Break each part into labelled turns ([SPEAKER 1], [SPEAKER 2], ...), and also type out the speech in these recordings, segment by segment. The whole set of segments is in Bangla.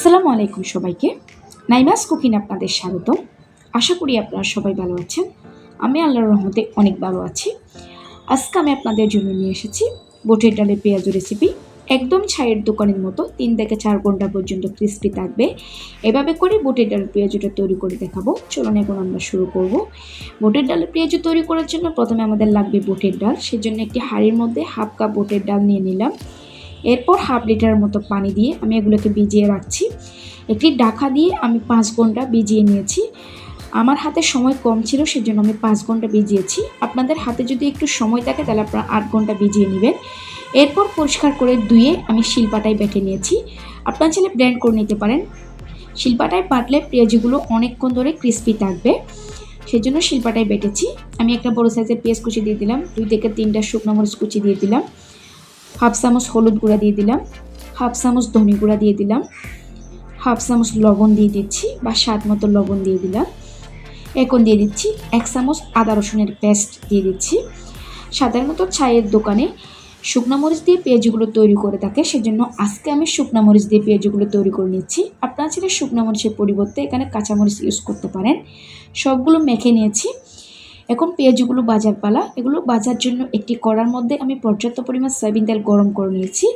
[SPEAKER 1] আসসালামু আলাইকুম সবাইকে। নাইমাস কুকিং আপনাদের স্বাগত আশা করি আপনারা সবাই ভালো আছেন। আমি আল্লাহর রহমতে অনেক ভালো আছি। আজকে আমি আপনাদের জন্য নিয়ে এসেছি বোটের ডালের পেঁয়াজ রেসিপি একদম ছায়ের দোকানের মতো তিন থেকে চার ঘণ্টা পর্যন্ত ক্রিস্পি থাকবে। এভাবে করে বোটের ডাল পেঁয়াজটা তৈরি করে দেখাবো। চলুন এখন আমরা শুরু করব। বোটের ডালের পেঁয়াজ তৈরি করার জন্য প্রথমে আমাদের লাগবে বোটের ডাল। সেজন্য একটি হাঁড়ির মধ্যে হাফ কাপ বোটের ডাল নিয়ে নিলাম। এরপর হাফ লিটার মতো পানি দিয়ে আমি এগুলোকে ভিজিয়ে রাখছি। একটি ডাকা দিয়ে আমি পাঁচ ঘণ্টা ভিজিয়ে নিয়েছি। আমার হাতে সময় কম ছিল, সেজন্য আমি পাঁচ ঘণ্টা ভিজিয়েছি। আপনাদের হাতে যদি একটু সময় থাকে, তাহলে আপনারা আট ঘণ্টা ভিজিয়ে নেবেন। এরপর পরিষ্কার করে ধুয়ে আমি শিলপাটায় বেটে নিয়েছি। আপনার ছেলে ব্লেন্ড করে নিতে পারেন। শিলপাটায় বাটলে পেঁয়াজগুলো অনেকক্ষণ ধরে ক্রিস্পি থাকবে। সেজন্য শিলপাটায় বেটেছি। আমি একটা বড় সাইজের পেঁয়াজ কুচি দিয়ে দিলাম, দুই থেকে তিনটা শুকনো মরিচ কুচি দিয়ে দিলাম। হাফ চামচ হলুদ গুঁড়া দিয়ে দিলাম, হাফ চামচ ধনে গুঁড়া দিয়ে দিলাম, হাফ চামচ লবণ দিয়ে দিচ্ছি বা স্বাদ মতো লবণ দিয়ে দিলাম। এখন দিয়ে দিচ্ছি এক চামচ আদা রসুনের পেস্ট দিয়ে দিচ্ছি। সাধারণত চায়ের দোকানে শুকনো মরিচ দিয়ে পেঁয়াজগুলো তৈরি করে থাকে, সেজন্য আজকে আমি শুকনো মরিচ দিয়ে পেঁয়াজগুলো তৈরি করে নিচ্ছি। আপনারা ছেলে শুকনো মরিচের পরিবর্তে এখানে কাঁচামরিচ ইউজ করতে পারেন। সবগুলো মেখে নিয়েছি। এখন পেঁয়াজগুলো বাজার পালা। এগুলো বাজার জন্য একটি কড়ার মধ্যে আমি পর্যাপ্ত পরিমাণ সয়াবিন তেল গরম করে নিয়েছি।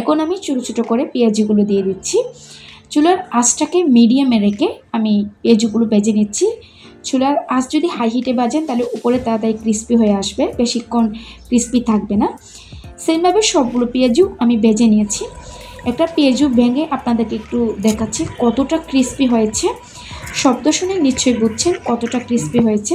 [SPEAKER 1] এখন আমি ছোটো ছোটো করে পেঁয়াজগুলো দিয়ে দিচ্ছি। চুলার আঁচটাকে মিডিয়ামে রেখে আমি পেঁয়াজগুলো বেজে নিচ্ছি। চুলার আঁচ যদি হাই হিটে বাজেন তাহলে উপরে তাড়াতাড়ি ক্রিস্পি হয়ে আসবে। বেশিক্ষণ ক্রিস্পি থাকবে না। সেমভাবে সবগুলো পেঁয়াজু আমি বেজে নিয়েছি। একটা পেঁয়াজু ভেঙে আপনাদেরকে একটু দেখাচ্ছি কতটা ক্রিস্পি হয়েছে। শব্দ শুনে নিশ্চয়ই বুঝছেন কতটা ক্রিস্পি হয়েছে।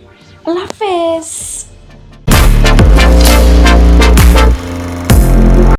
[SPEAKER 1] আল্লাহ